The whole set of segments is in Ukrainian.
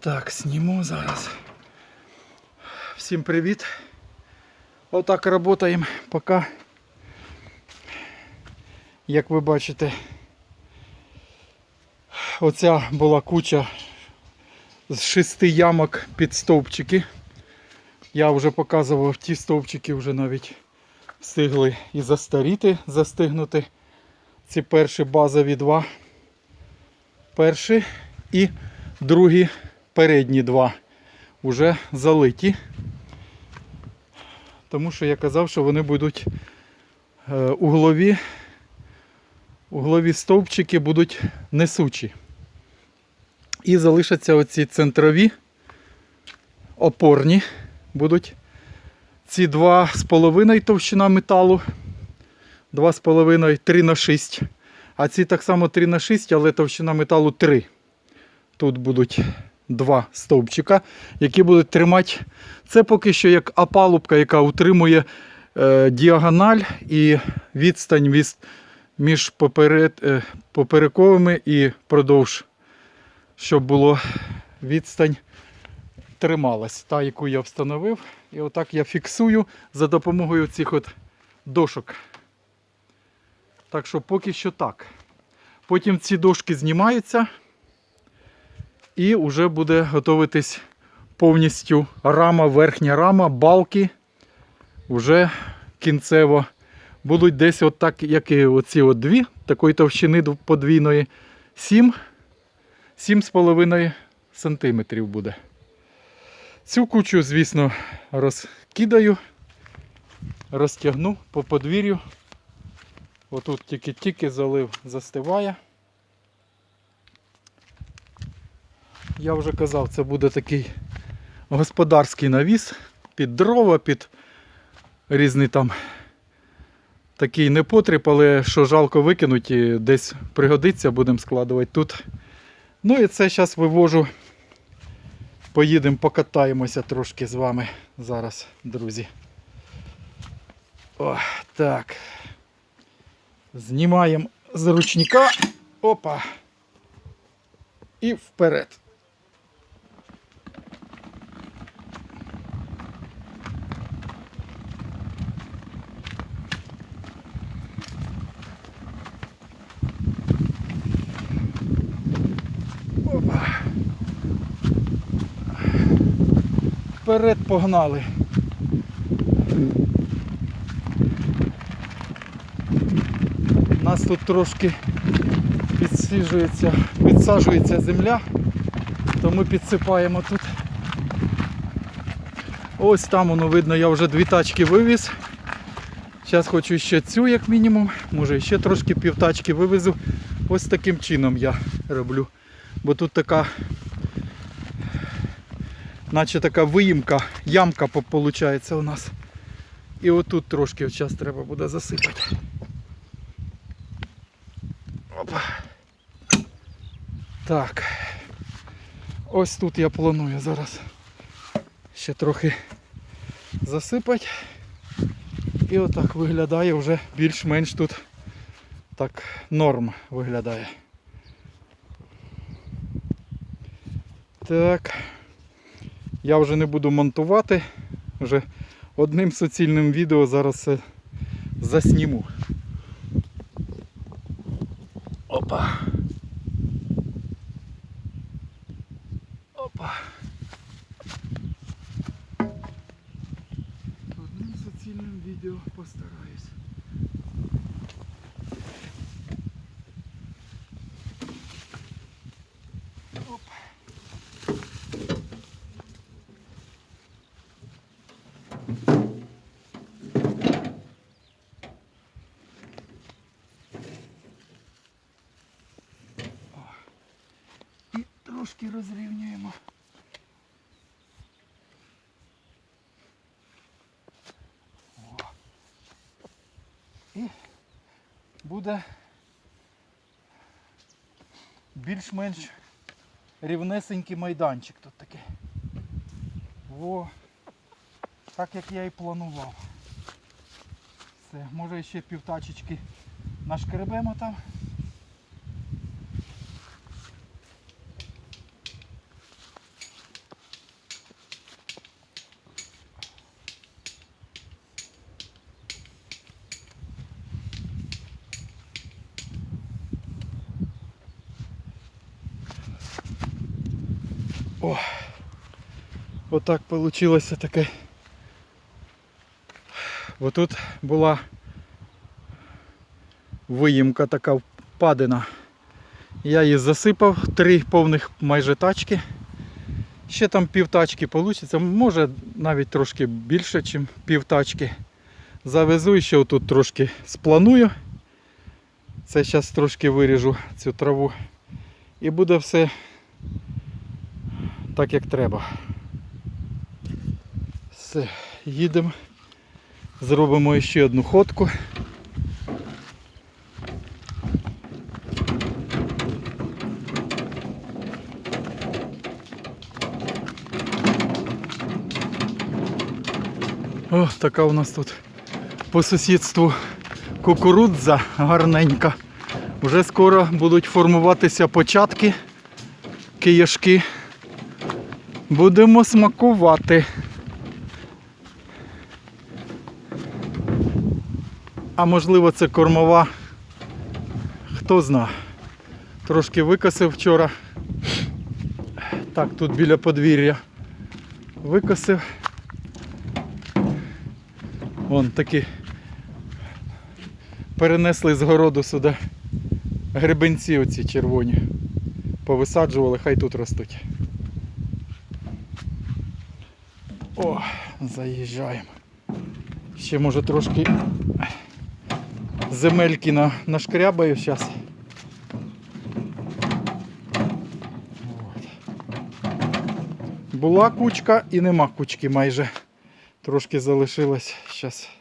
Так, зніму зараз. Всім привіт. Отак працюємо поки. Як ви бачите, оця була куча з шести ямок під стовпчики. Я вже показував, ті стовпчики вже навіть встигли і застаріти, застигнути. Ці перші базові два. Перші і другі передні два вже залиті. Тому що я казав, що вони будуть е, углові, углові стовпчики будуть несучі. І залишаться оці центрові, опорні будуть. Ці два з половиною товщина металу. 2,5 3 на 6. А ці так само 3 на 6, але товщина металу 3. Тут будуть два стовпчика, які будуть тримати. Це поки що як опалубка, яка утримує е, діагональ і відстань від, між е, поперековими і продовж, щоб було відстань трималась, та, яку я встановив. І отак я фіксую за допомогою цих от дошок. Так що поки що так. Потім ці дошки знімаються і вже буде готуватись повністю рама, верхня рама, балки вже кінцево будуть десь от так, як і оці от дві, такої товщини подвійної, 7, 7,5 сантиметрів буде. Цю кучу, звісно, розкидаю, розтягну по подвір'ю. Отут тільки-тільки залив застиває. Я вже казав, це буде такий господарський навіс під дрова, під різний там такий непотріб, але що жалко викинути, десь пригодиться, будемо складувати тут. Ну і це зараз вивожу. Поїдемо, покатаємося трошки з вами зараз, друзі. О, так. Знімаємо з ручника. Опа. І вперед. Опа. Вперед погнали. У нас тут трошки підсіжується, підсаджується земля, то ми підсипаємо тут. Ось там воно видно, я вже дві тачки вивіз. Зараз хочу ще цю як мінімум, може ще трошки півтачки вивезу. Ось таким чином я роблю. Бо тут така, наче така виїмка, ямка виходить у нас. І отут трошки зараз треба буде засипати. Опа. Так. Ось тут я планую зараз ще трохи засипати. І отак виглядає вже більш-менш тут так норм виглядає. Так. Я вже не буду монтувати. Вже одним суцільним відео зараз засніму. Опа. Опа. Одним суцільним відео постараюсь. Оп. І трошки розрівнюємо. О. І буде більш-менш рівнесенький майданчик тут такий. Во. Так як я і планував. Все, може ще півтачечки нашкребемо там. Отак вийшло таке. Бо тут була виїмка така впадина. Я її засипав, три повних майже тачки. Ще там пів тачки вийде, може навіть трошки більше, ніж пів тачки. Завезу і ще отут трошки спланую. Це зараз трошки виріжу цю траву. І буде все так, як треба. Все, їдемо. Зробимо ще одну ходку. О, така у нас тут по сусідству кукурудза гарненька. Вже скоро будуть формуватися початки, кияшки. Будемо смакувати. А можливо це кормова. Хто зна. Трошки викосив вчора. Так, тут біля подвір'я. Викосив. Вон такі перенесли з городу сюди гребенці оці червоні. Повисаджували, хай тут ростуть. О, заїжджаємо. Ще може трошки земельки на, нашкрябаю зараз. Була кучка і нема кучки майже. Трошки залишилось зараз.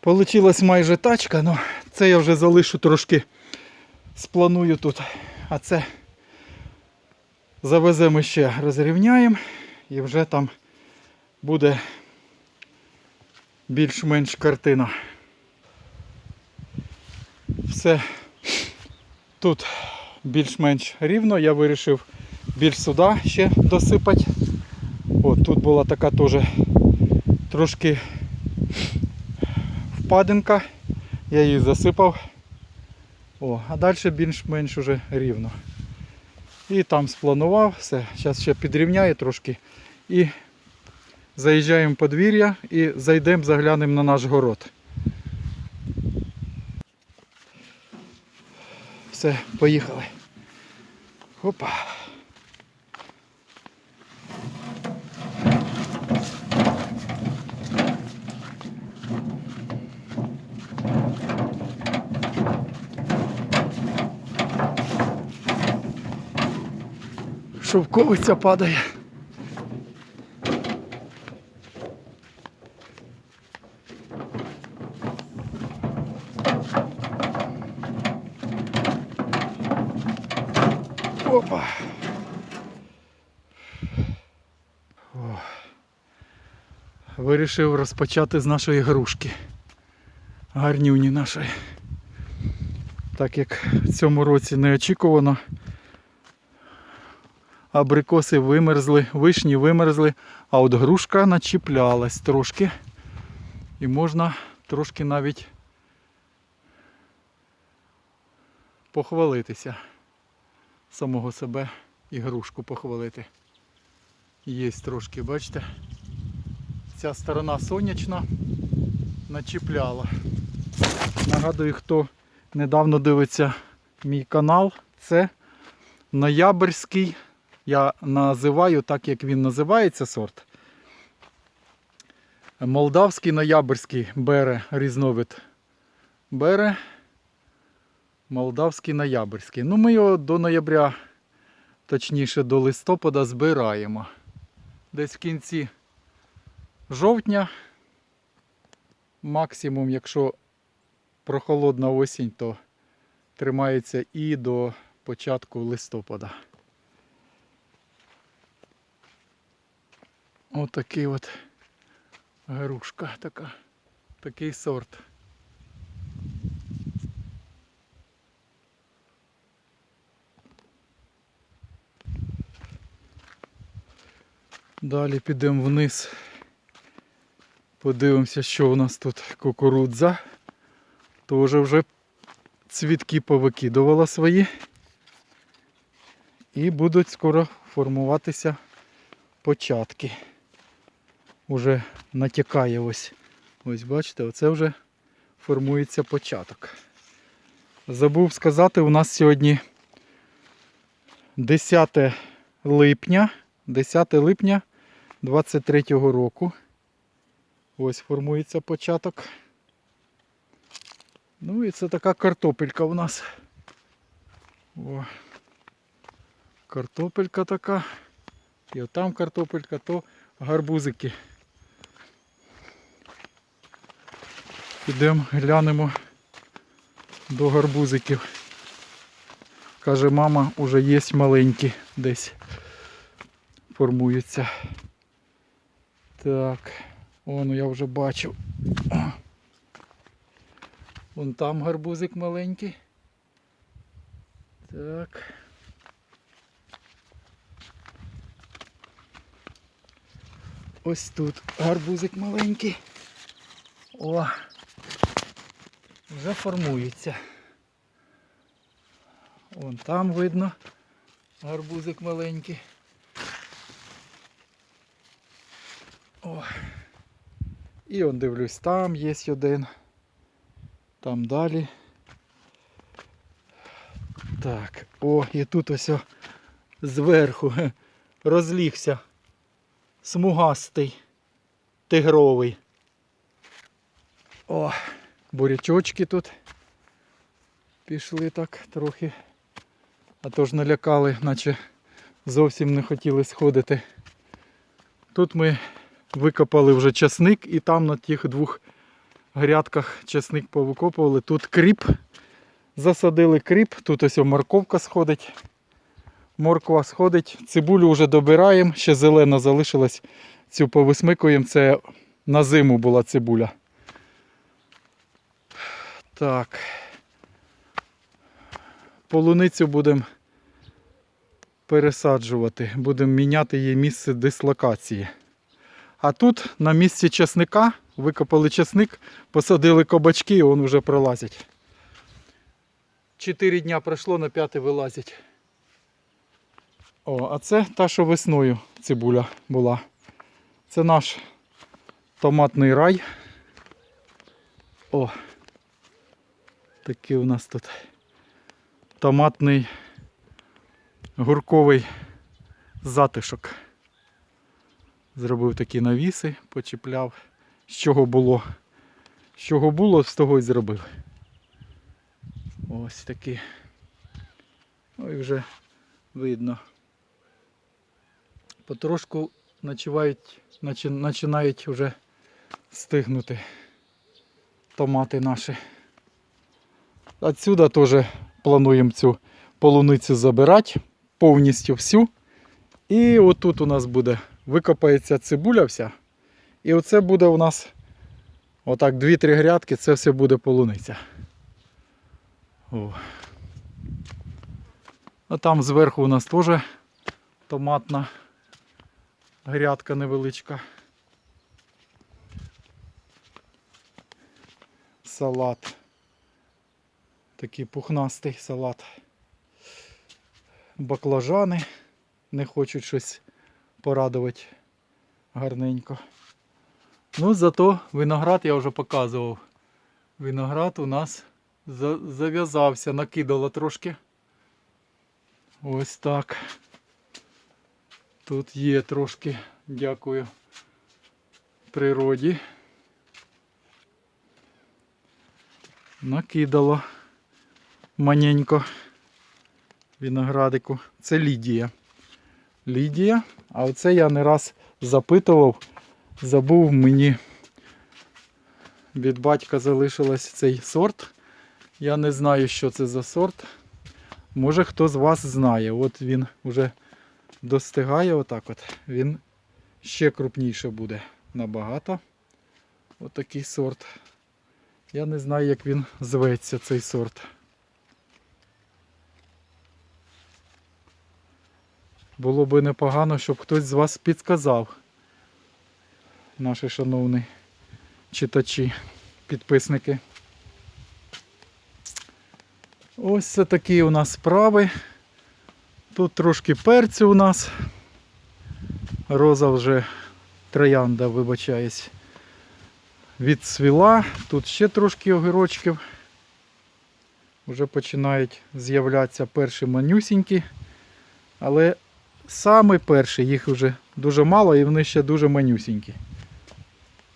Получилась майже тачка, але це я вже залишу трошки спланую тут. А це завеземо ще, розрівняємо і вже там буде більш-менш картина. Все тут більш-менш рівно. Я вирішив більш сюди ще досипати. От тут була така теж трошки впадинка, я її засипав. О, а далі більш-менш уже рівно. І там спланував, все. Зараз ще підрівняю трошки і заїжджаємо в подвір'я і зайдемо, заглянемо на наш город. Все, поїхали. Опа. Шовковиця падає. Опа. О. вирішив розпочати з нашої грушки. Гарнюні нашої. Так як в цьому році неочікувано. Абрикоси вимерзли, вишні вимерзли, а от грушка начіплялась трошки. І можна трошки навіть похвалитися. Самого себе і грушку похвалити. Є трошки, бачите? Ця сторона сонячна начіпляла. Нагадую, хто недавно дивиться мій канал, це ноябрьський. Я називаю так, як він називається сорт. Молдавський ноябрьський бере різновид. Бере молдавський ноябрьський. Ну, ми його до ноября, точніше до листопада, збираємо. Десь в кінці жовтня. Максимум, якщо прохолодна осінь, то тримається і до початку листопада. Отакий от грушка така. Такий сорт. Далі підемо вниз. Подивимося, що у нас тут кукурудза. Теж вже цвітки повикидувала свої. І будуть скоро формуватися початки. Уже натякає ось. Ось бачите, оце вже формується початок. Забув сказати, у нас сьогодні 10 липня. 10 липня 23 року. Ось формується початок. Ну і це така картопелька у нас. О. Картопелька така. І отам картопелька, то гарбузики. Підемо глянемо до гарбузиків. Каже, мама, уже є маленькі десь формуються. Так, о, ну я вже бачу. О. Вон там гарбузик маленький. Так. Ось тут гарбузик маленький. О, вже формується. Вон там видно гарбузик маленький. О. І он дивлюсь, там є один. Там далі. Так, о, і тут ось зверху розлігся смугастий, тигровий. О, бурячочки тут пішли так трохи. А то ж налякали, наче зовсім не хотіли сходити. Тут ми викопали вже часник і там на тих двох грядках часник повикопували. Тут кріп. Засадили кріп, тут ось морковка сходить. Морква сходить. Цибулю вже добираємо, ще зелена залишилась. Цю повисмикуємо. Це на зиму була цибуля. Так. Полуницю будемо пересаджувати. Будемо міняти її місце дислокації. А тут на місці часника викопали часник, посадили кабачки і вони вже пролазять. Чотири дня пройшло, на п'яте вилазять. О, а це та, що весною цибуля була. Це наш томатний рай. О, такий у нас тут томатний гурковий затишок. Зробив такі навіси, почіпляв. З чого було? З чого було, з того й зробив. Ось такі. І вже видно. Потрошку починають, починають вже стигнути томати наші. Отсюда теж плануємо цю полуницю забирати повністю всю. І отут у нас буде викопається цибуля вся. І оце буде у нас отак 2-3 грядки, це все буде полуниця. О. А там зверху у нас теж томатна грядка невеличка. Салат. Такий пухнастий салат. Баклажани не хочуть щось порадувати гарненько. Ну, зато виноград я вже показував. Виноград у нас зав'язався, накидало трошки. Ось так. Тут є трошки, дякую природі. Накидало маненько виноградику. Це Лідія. Лідія. А оце я не раз запитував, забув мені від батька залишилось цей сорт. Я не знаю, що це за сорт. Може хто з вас знає. От він вже достигає отак от. Він ще крупніше буде набагато. Отакий сорт. Я не знаю, як він зветься, цей сорт. Було би непогано, щоб хтось з вас підказав. Наші шановні читачі, підписники. Ось це такі у нас справи. Тут трошки перцю у нас. Роза вже троянда, вибачаюсь, відцвіла. Тут ще трошки огірочків. Вже починають з'являтися перші манюсінькі. Але саме перші, їх вже дуже мало і вони ще дуже манюсінькі.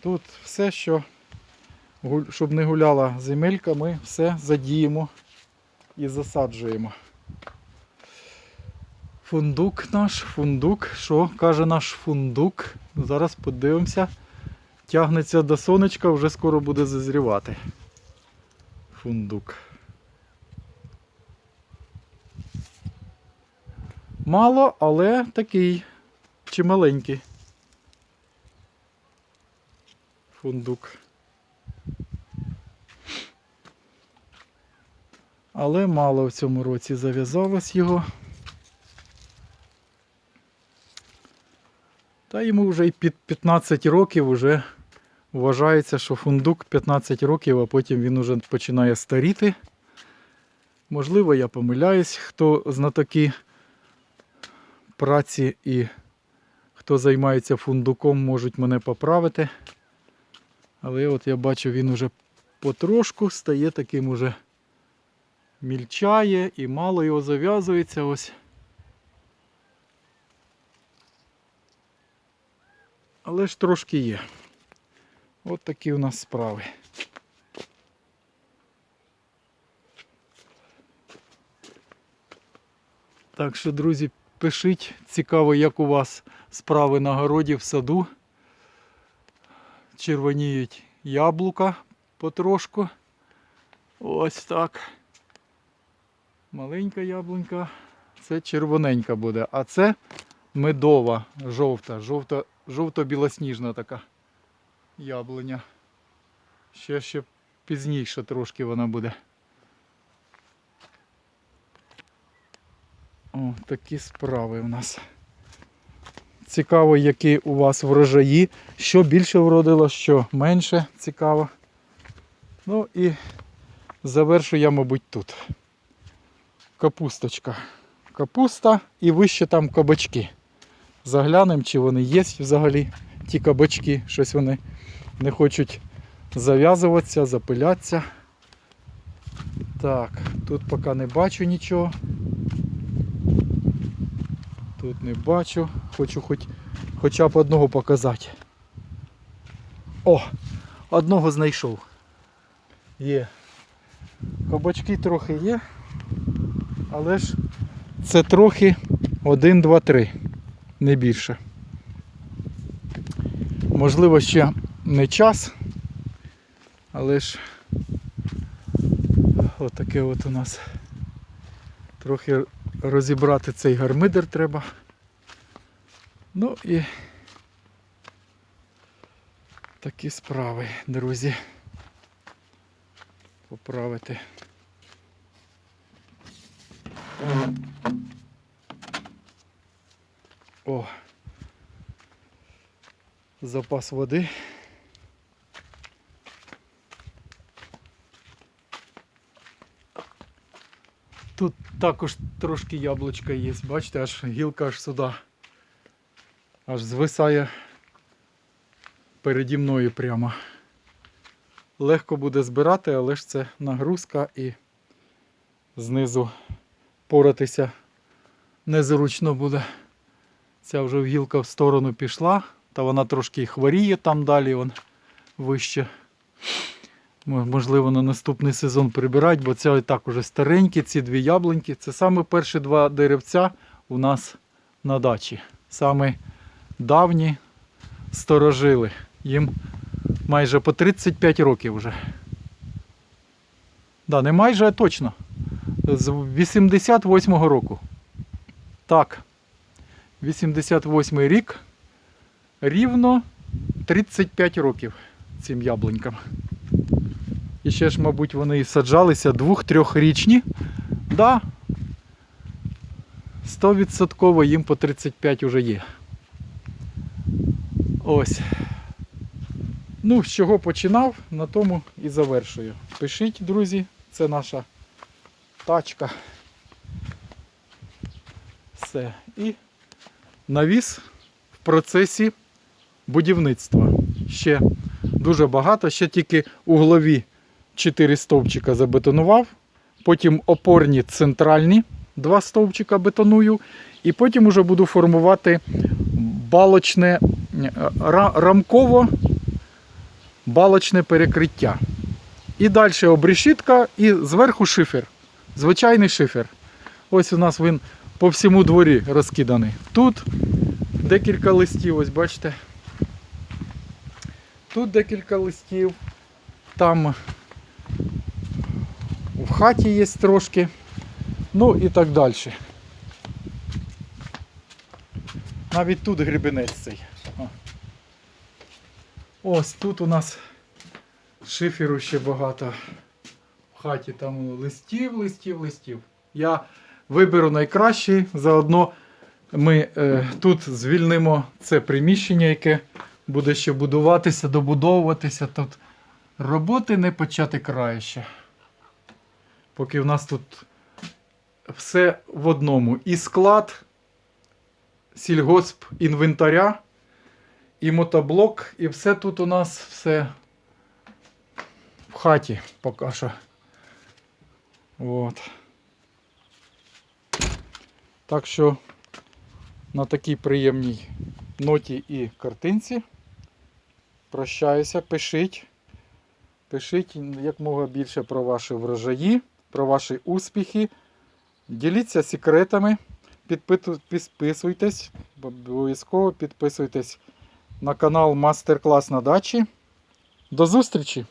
Тут все, що, щоб не гуляла земелька, ми все задіємо і засаджуємо. Фундук наш, фундук. Що каже наш фундук? Зараз подивимося. Тягнеться до сонечка, вже скоро буде зазрівати. Фундук. Мало, але такий чималенький. Фундук. Але мало в цьому році зав'язалось його. Та йому вже й під 15 років вже вважається, що фундук 15 років, а потім він уже починає старіти. Можливо, я помиляюсь, хто знатоки праці і хто займається фундуком, можуть мене поправити. Але от я бачу, він уже потрошку стає таким уже мільчає і мало його зав'язується ось. Але ж трошки є. От такі у нас справи. Так що, друзі, пишіть, цікаво, як у вас справи на городі в саду. Червоніють яблука потрошку. Ось так. Маленька яблунька. Це червоненька буде. А це медова, жовта, жовта, жовто-білосніжна така яблуня. Ще ще пізніше трошки вона буде. О, такі справи у нас. Цікаво, які у вас врожаї. Що більше вродило, що менше цікаво. Ну і завершу я, мабуть, тут. Капусточка. Капуста і вище там кабачки. Заглянемо, чи вони є взагалі, ті кабачки. Щось вони не хочуть зав'язуватися, запилятися. Так, тут поки не бачу нічого. Тут не бачу. Хочу хоч, хоча б одного показати. О! Одного знайшов. Є. Кабачки трохи є. Але ж це трохи 1, 2, 3. Не більше. Можливо, ще не час. Але ж отаке от у нас трохи розібрати цей гармидер треба. Ну і Такі справи, друзі. Поправити. О. Запас води. Тут також трошки яблучка є, бачите, аж гілка аж сюди. Аж звисає переді мною прямо. Легко буде збирати, але ж це нагрузка і знизу поратися незручно буде. Ця вже гілка в сторону пішла, та вона трошки хворіє там далі, вон вище. Мо- Можливо, на наступний сезон прибирать, бо це і так уже старенькі, ці дві яблуньки. Це саме перші два деревця у нас на дачі. Саме давні сторожили. Їм майже по 35 років вже. Да, не майже, а точно. З 88-го року. Так. 88 й рік. Рівно 35 років цим яблунькам. І ще ж, мабуть, вони саджалися двох-трьохрічні. Да. 100% їм по 35 уже є. Ось. Ну, з чого починав, на тому і завершую. Пишіть, друзі, це наша тачка. Все. І навіс в процесі будівництва. Ще дуже багато, ще тільки углові 4 стовпчика забетонував, потім опорні центральні 2 стовпчика бетоную, і потім уже буду формувати балочне е, рамково балочне перекриття. І далі обрешітка і зверху шифер. Звичайний шифер. Ось у нас він по всьому дворі розкиданий. Тут декілька листів, ось бачите. Тут декілька листів. Там в хаті є трошки. Ну і так далі. Навіть тут грибинець цей. Ось тут у нас шиферу ще багато. В хаті там листів, листів, листів. Я виберу найкращий. Заодно ми е, тут звільнимо це приміщення, яке буде ще будуватися, добудовуватися. Тут роботи не почати краю ще. Поки в нас тут все в одному. І склад сільгосп інвентаря, і мотоблок, і все тут у нас все в хаті поки що. От. Так що на такій приємній ноті і картинці прощаюся, пишіть. Пишіть якмога більше про ваші врожаї, про ваші успіхи. Діліться секретами, підписуйтесь, обов'язково підписуйтесь на канал Мастер-клас на дачі. До зустрічі!